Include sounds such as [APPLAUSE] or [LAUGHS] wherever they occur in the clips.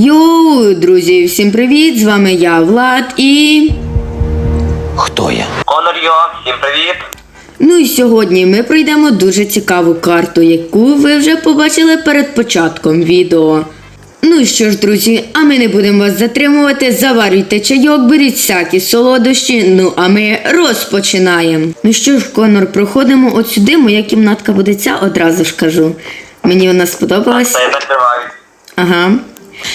Йоу, друзі, всім привіт! З вами я, Влад, і. Хто я? Конор Йо, всім привіт! Ну і сьогодні ми пройдемо дуже цікаву карту, яку ви вже побачили перед початком відео. Ну що ж, друзі, а ми не будемо вас затримувати. Заварюйте чайок, беріть всякі солодощі. Ну а ми розпочинаємо. Ну що ж, Конор, проходимо от сюди. Моя кімнатка буде ця, одразу ж кажу. Мені вона сподобалась. Ага.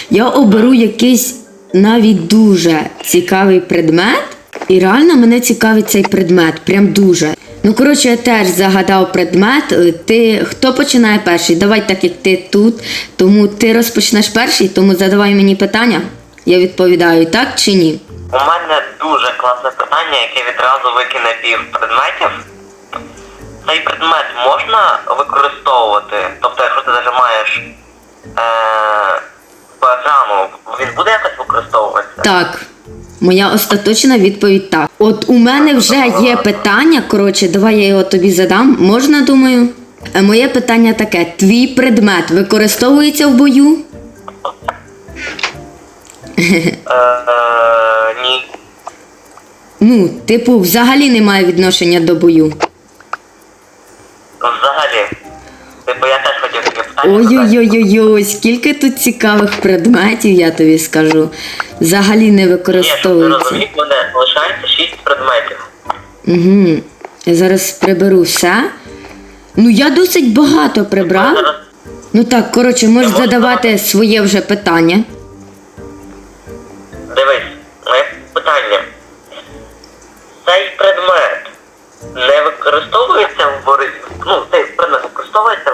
Я оберу якийсь навіть дуже цікавий предмет. І реально мене цікавить цей предмет. Прям дуже. Ну, коротше, я теж загадав предмет. Е, Ти хто починає перший? Давай так як ти тут. Тому ти розпочнеш перший, тому задавай мені питання. Я відповідаю так чи ні. У мене дуже класне питання, яке відразу викине пів предметів. Цей предмет можна використовувати? Тобто, якщо ти нажимаєш е, по екрану, він буде якось використовуватися? Так. Моя остаточна відповідь так. От у мене вже є питання. Коротше, давай я його тобі задам. Можна, думаю? Е, Моє питання таке: твій предмет використовується в бою? Е, е, ні. Ну, типу, взагалі немає відношення до бою. Взагалі. Типу, я Ой-ой-ой-ой, скільки тут цікавих предметів, я тобі скажу. Взагалі не Ні, щоб використовується. розумів, мене лишається 6 предметів. Угу. Я зараз приберу все. Ну, я досить багато прибрав. Ну так, коротше, можеш задавати своє вже питання. Дивись, моє питання. Цей предмет не використовується в бою. Ну, цей предмет використовується.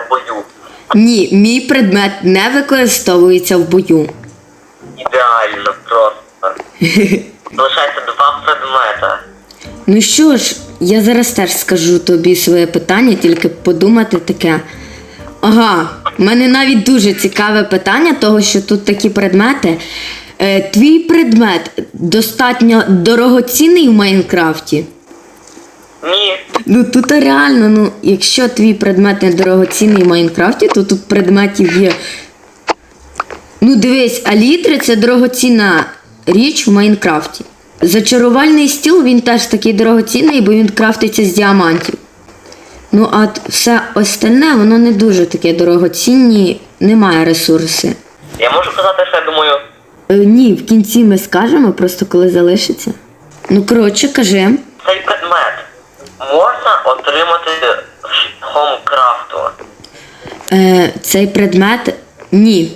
Ні, мій предмет не використовується в бою. Ідеально просто. [LAUGHS] Залишається два предмета. Ну що ж, я зараз теж скажу тобі своє питання, тільки подумати таке. Ага, в мене навіть дуже цікаве питання, того що тут такі предмети. Е, твій предмет достатньо дорогоцінний в Майнкрафті. Ні. Ну тут реально, ну, якщо твій предмет не дорогоцінний в Майнкрафті, то тут предметів є. Ну дивись, алітри це дорогоцінна річ в Майнкрафті. Зачарувальний стіл він теж такий дорогоцінний, бо він крафтиться з діамантів. Ну, а все остальне, воно не дуже таке дорогоцінні, немає ресурси. Я можу казати, що я думаю. Е, ні, в кінці ми скажемо, просто коли залишиться. Ну, коротше, кажи. Цей предмет можна отримати шляхом крафту. Е, цей предмет ні.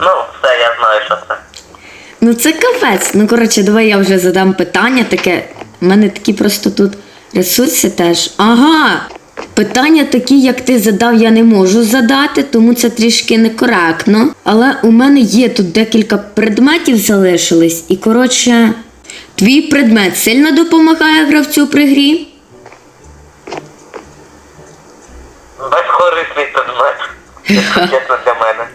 Ну, все, я знаю, що це. Ну це капець. Ну коротше, давай я вже задам питання таке. У мене такі просто тут ресурси теж. Ага. Питання такі, як ти задав, я не можу задати, тому це трішки некоректно. Але у мене є тут декілька предметів залишились, і коротше, твій предмет сильно допомагає гравцю при грі. Безкорисний предмет. [LAUGHS] Чесно для мене.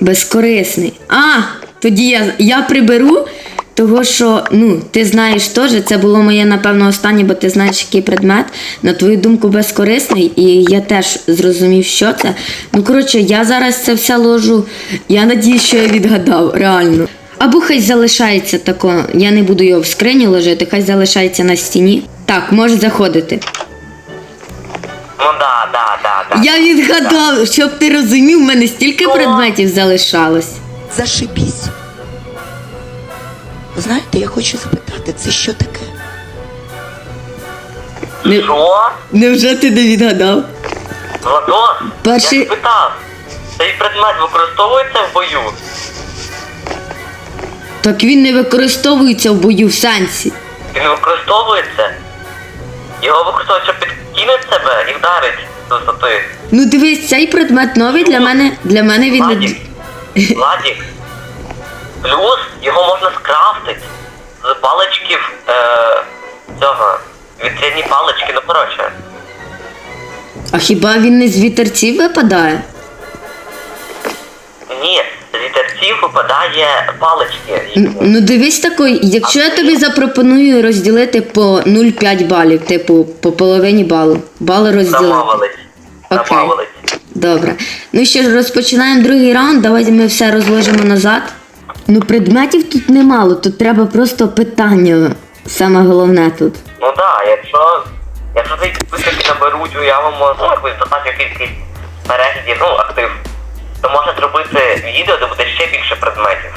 Безкорисний. А, тоді я, я приберу, того що, ну, ти знаєш теж, це було моє, напевно, останнє, бо ти знаєш, який предмет. На твою думку, безкорисний, і я теж зрозумів, що це. Ну, коротше, я зараз це все ложу. Я надію, що я відгадав, реально. Або хай залишається тако, я не буду його в скрині ложити, хай залишається на стіні. Так, можеш заходити. Ну да, да, да, да. Я відгадав, щоб ти розумів, в мене стільки предметів залишалось. Зашибісь. Знаєте, я хочу запитати, це що таке? Не- Що? Невже ти не відгадав? Владос, Перший- я спитав. Цей предмет використовується в бою? Так він не використовується в бою в сенсі. Він використовується? Його використовують, щоб підкинути себе і вдарить з висоти. Ну дивись, цей предмет новий для мене. Для мене він не. Владік, Владік. Плюс його можна скрафтити з паличків е, цього. Відсідні палички, ну коротше. А хіба він не з вітерців випадає? Ні, з вітерців випадає палички. Ну дивись такий, якщо я тобі запропоную розділити по 0,5 балів, типу по половині балу. Бали розділити. Замовились. Окей. Замовились. Добре. Ну що ж, розпочинаємо другий раунд. Давайте ми все розложимо назад. Ну, предметів тут немало, тут треба просто питання. Саме головне тут. Ну так, якщо, якщо ці підписники наберуть уявимо, ну, якусь достатню кількість переглядів, ну, актив, то можна зробити відео, де буде ще більше предметів.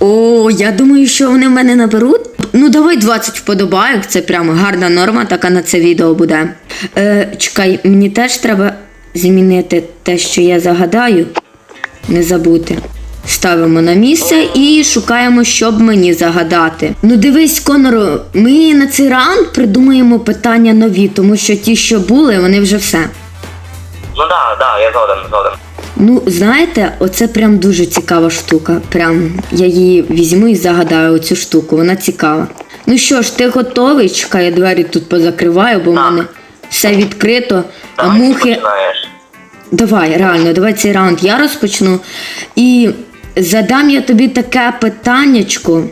О, я думаю, що вони в мене наберуть. Ну, давай 20 вподобайок, це прямо гарна норма, така на це відео буде. Е, чекай, мені теж треба змінити те, що я загадаю. Не забути. Ставимо на місце і шукаємо, щоб мені загадати. Ну дивись, Коноро, ми на цей раунд придумаємо питання нові, тому що ті, що були, вони вже все. Ну так, да, да, я згоден, згоден. Ну, знаєте, оце прям дуже цікава штука. Прям я її візьму і загадаю оцю штуку, вона цікава. Ну що ж, ти готовий? Чекай, я двері тут позакриваю, бо в Так. мене все відкрито, а Давай, ти мухи. починаєш. Давай, реально, давай цей раунд я розпочну. І задам я тобі таке питаннячко.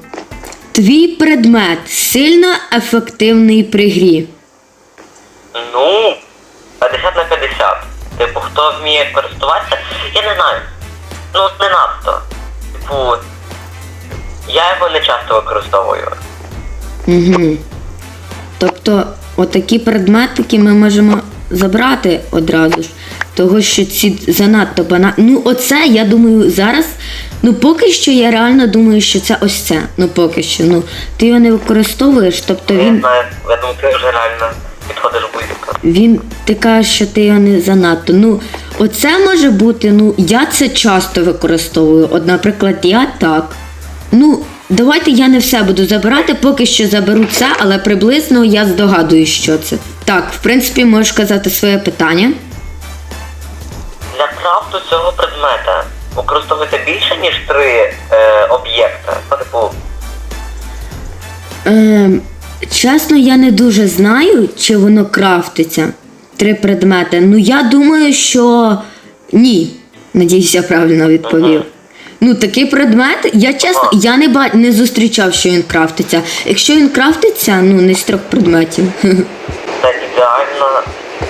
Твій предмет сильно ефективний при грі. Ну, 50 на 50. Типу, хто вміє користуватися, я не знаю. Ну, не надто. Типу, я його не часто використовую. Угу. Тобто, отакі предметики ми можемо забрати одразу ж. Того, що ці занадто банальні. Ну, оце, я думаю, зараз. Ну, поки що я реально думаю, що це ось це. Ну, поки що. Ну, ти його не використовуєш, тобто Я він. знаю, я думаю, ти вже реально підходиш близько. Він ти кажеш, що ти його не занадто. Ну, оце може бути, ну, я це часто використовую. От, наприклад, я так. Ну, давайте я не все буду забирати, поки що заберу це, але приблизно я здогадую, що це. Так, в принципі, можеш казати своє питання. Для крафту цього предмета використовується більше, ніж три е, об'єкта. Ну, типу, Ем, чесно, я не дуже знаю, чи воно крафтиться. Три предмети. Ну, я думаю, що ні. Надіюсь, я правильно відповів. Ну, такий предмет, я чесно, я не ба... не зустрічав, що він крафтиться. Якщо він крафтиться, ну не з трьох предметів. [LAUGHS] це ідеально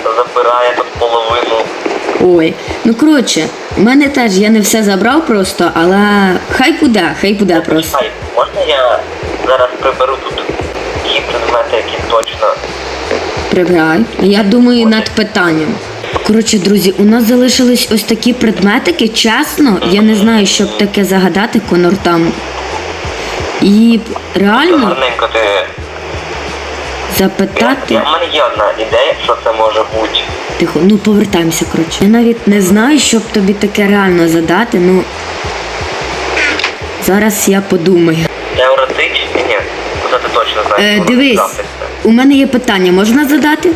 забирає тут половину. Ой, ну коротше, в мене теж я не все забрав просто, але хай буде, хай буде просто. Можна я зараз приберу тут ті предмети, які точно. Прибирай. Я думаю над питанням. Коротше, друзі, у нас залишились ось такі предметики. Чесно, я не знаю, щоб таке загадати Конор там. І реально Гарненько ти. Запитати. в мене є одна ідея, що це може бути. Тихо, ну повертаємося, коротше. Я навіть не знаю, щоб тобі таке реально задати, ну. Зараз я подумаю. Це ти точно знаєш. Е, дивись, у мене є питання, можна задати?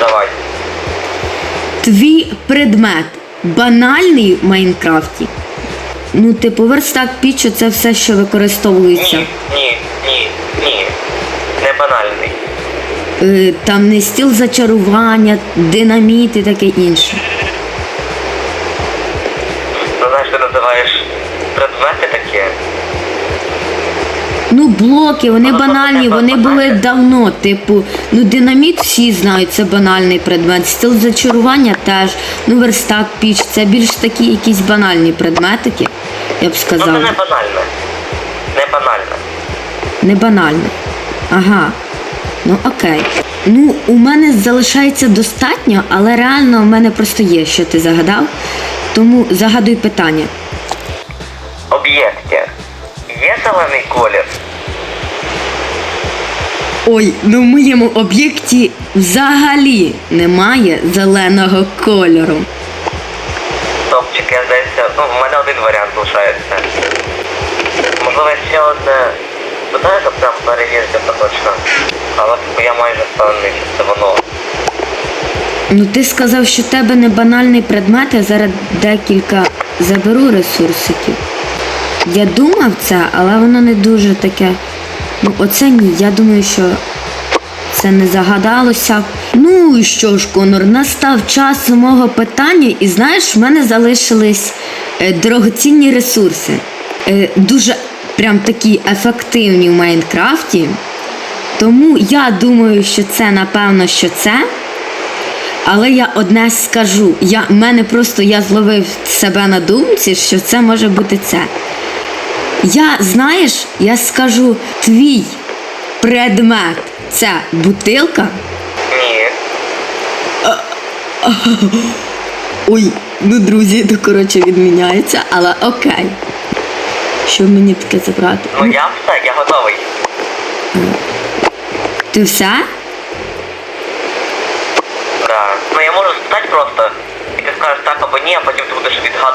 Давай. Твій предмет банальний в Майнкрафті. Ну, типу, верстак піч, це все, що використовується. Ні, ні, ні, ні. Не банальний. Е, там не стіл зачарування, динаміт і таке інше. Ну знаєш, ти називаєш предмети такі. Ну, блоки, вони банальні, вони були давно. Типу, ну динаміт всі знають, це банальний предмет. Стіл зачарування теж. Ну, верстак піч, це більш такі якісь банальні предметики, я б Ну це не банальне. Не банальне. Не банально. Ага. Ну окей. Ну, у мене залишається достатньо, але реально в мене просто є, що ти загадав. Тому загадуй питання. Об'єкті. Є зелений колір? Ой, ну в моєму об'єкті взагалі немає зеленого кольору. Топчик, я здається, ну, в мене один варіант лишається. Можливо, ще одне. Питаю, щоб прям перевірити точно. Але типу, я майже впевнений, що це воно. Ну ти сказав, що в тебе не банальний предмет, я зараз декілька заберу ресурсиків. Я думав це, але воно не дуже таке. Ну, оце ні. Я думаю, що це не загадалося. Ну і що ж, Конор, настав час мого питання, і знаєш, в мене залишились е, дорогоцінні ресурси. Е, дуже прям такі ефективні в Майнкрафті. Тому я думаю, що це напевно, що це. Але я одне скажу. Я, в мене просто я зловив себе на думці, що це може бути це. Я, знаєш, я скажу, твій предмет це бутилка. Ні. Ой, ну друзі, то коротше відміняється, але окей. Що мені таке забрати? Ну я все, я готовий. Ти все? Да. Ну я можу спитати просто, і ти скажеш так або ні, а потім ти будеш відгадувати.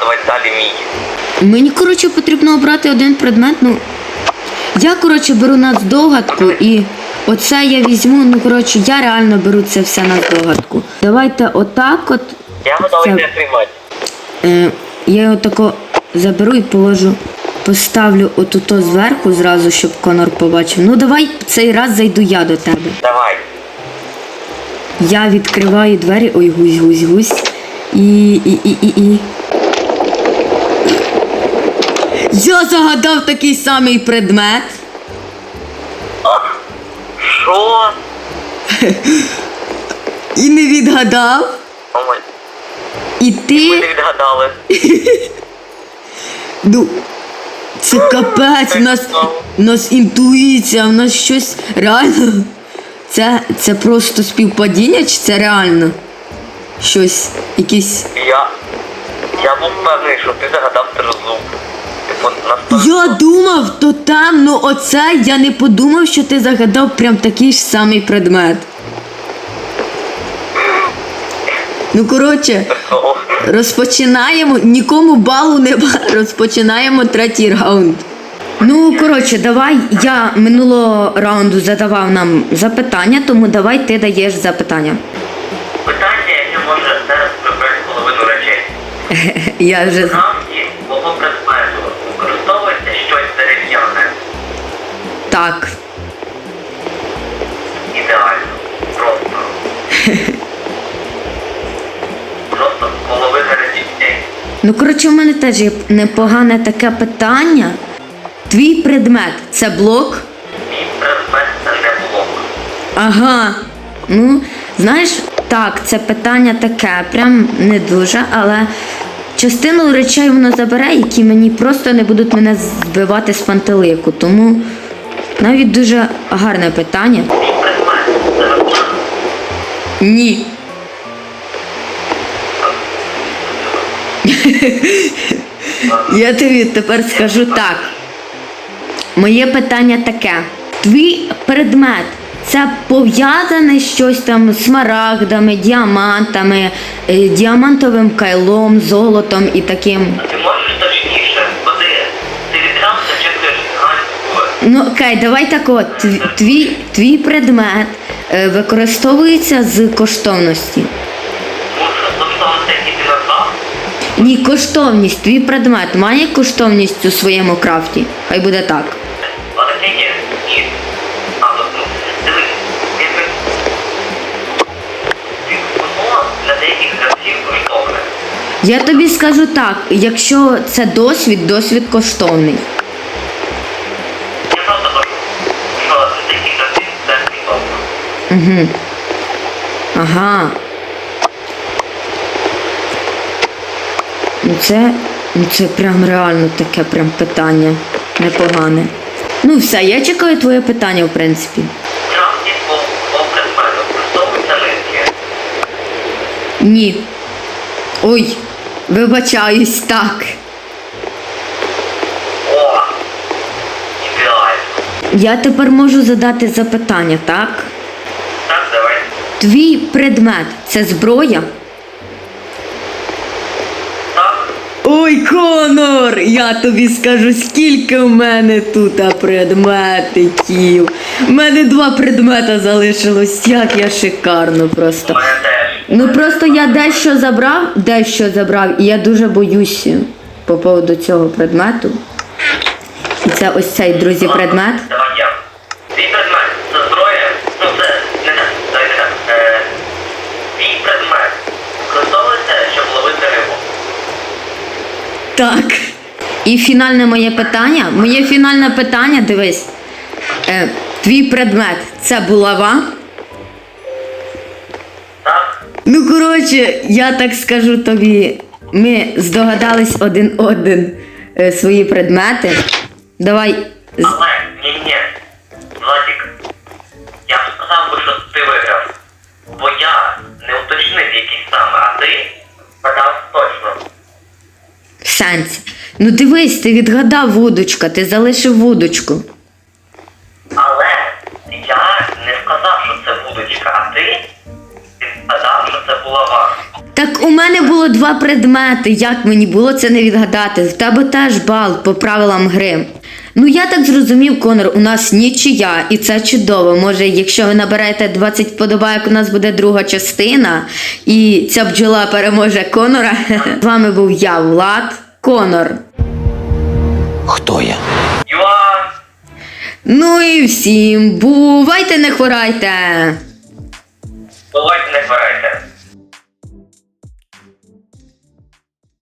Мені, коротше, потрібно обрати один предмет. Ну, я, коротше, беру нацдогадку і оце я візьму. Ну, коротше, я реально беру це все на здогадку. Давайте отак от. Я готовий Це- це приймати. Е, я його тако заберу і положу. Поставлю отуто зверху зразу, щоб Конор побачив. Ну давай цей раз зайду я до тебе. Давай. Я відкриваю двері. Ой, гусь, гусь, гусь. І. і, і, і, і. Я загадав такий самий предмет. Що? І не відгадав. О, май. І Ми ти. не відгадали. [LAUGHS] Ну. Це капець, в нас, в нас інтуїція, в нас щось реально. Це, це просто співпадіння, чи це реально? Щось, якісь. Я. Я був впевнений, що ти загадав тризуб. Типу, на Я думав, то там, ну оце я не подумав, що ти загадав прям такий ж самий предмет. Ну, коротше, розпочинаємо. Нікому балу не [LAUGHS] розпочинаємо третій раунд. Ну, коротше, давай я минулого раунду задавав нам запитання, тому давай ти даєш запитання. Питання, яке може зараз вибрати половину речей. [LAUGHS] Я вже так. Ідеально. Просто. Просто половина речей. Ну, коротше, у мене теж є непогане таке питання. Твій предмет це блок? Мій предмет це не блок. Ага. Ну, знаєш, так, це питання таке, прям не дуже, але частину речей воно забере, які мені просто не будуть мене збивати з пантелику. Тому навіть дуже гарне питання. Ні. [LAUGHS] Я тобі тепер скажу так. Моє питання таке: твій предмет це пов'язане щось там з смарагдами, діамантами, е, діамантовим кайлом, золотом і таким. Ну окей, давай так от. Твій, твій предмет е, використовується з коштовності. Ні, коштовність. Твій предмет має коштовність у своєму крафті. Хай буде так. Я тобі скажу так, якщо це досвід, досвід коштовний. Угу. Ага. Ну це, ну це прям реально таке прям питання. Непогане. Ну все, я чекаю твоє питання, в принципі. Ні. Ой, вибачаюсь, так. О! Я тепер можу задати запитання, так? Твій предмет це зброя? Ой, Конор, я тобі скажу, скільки в мене тут предметиків. У мене два предмета залишилось, як я шикарно просто. Ну просто я дещо забрав, дещо забрав, і я дуже боюся по поводу цього предмету. І це ось цей, друзі, предмет. Давай я. Твій предмет це зброя. Ну це не так. Давай не так. Е, твій предмет використовується, щоб ловити рибу. Так. І фінальне моє питання. Моє фінальне питання, дивись. Е, твій предмет це булава? Так? Ну, коротше, я так скажу тобі. Ми здогадались один один е, свої предмети. Давай. Але ні ні Владик, я б сказав би, що ти виграв. Бо я не уточнив який саме, а ти вгадав точно. В. Ну дивись, ти відгадав вудочка, ти залишив вудочку. Але я не сказав, що це вудочка, а ти сказав, що це булава. Так у мене було два предмети. Як мені було це не відгадати? В тебе теж бал по правилам гри. Ну я так зрозумів, Конор, у нас нічия, і це чудово. Може, якщо ви наберете 20 вподобайок, у нас буде друга частина, і ця бджола переможе Конора. [LAUGHS] З вами був я, Влад, Конор. Хто я? Ну і всім бувайте, не хворайте! Бувайте не хворайте.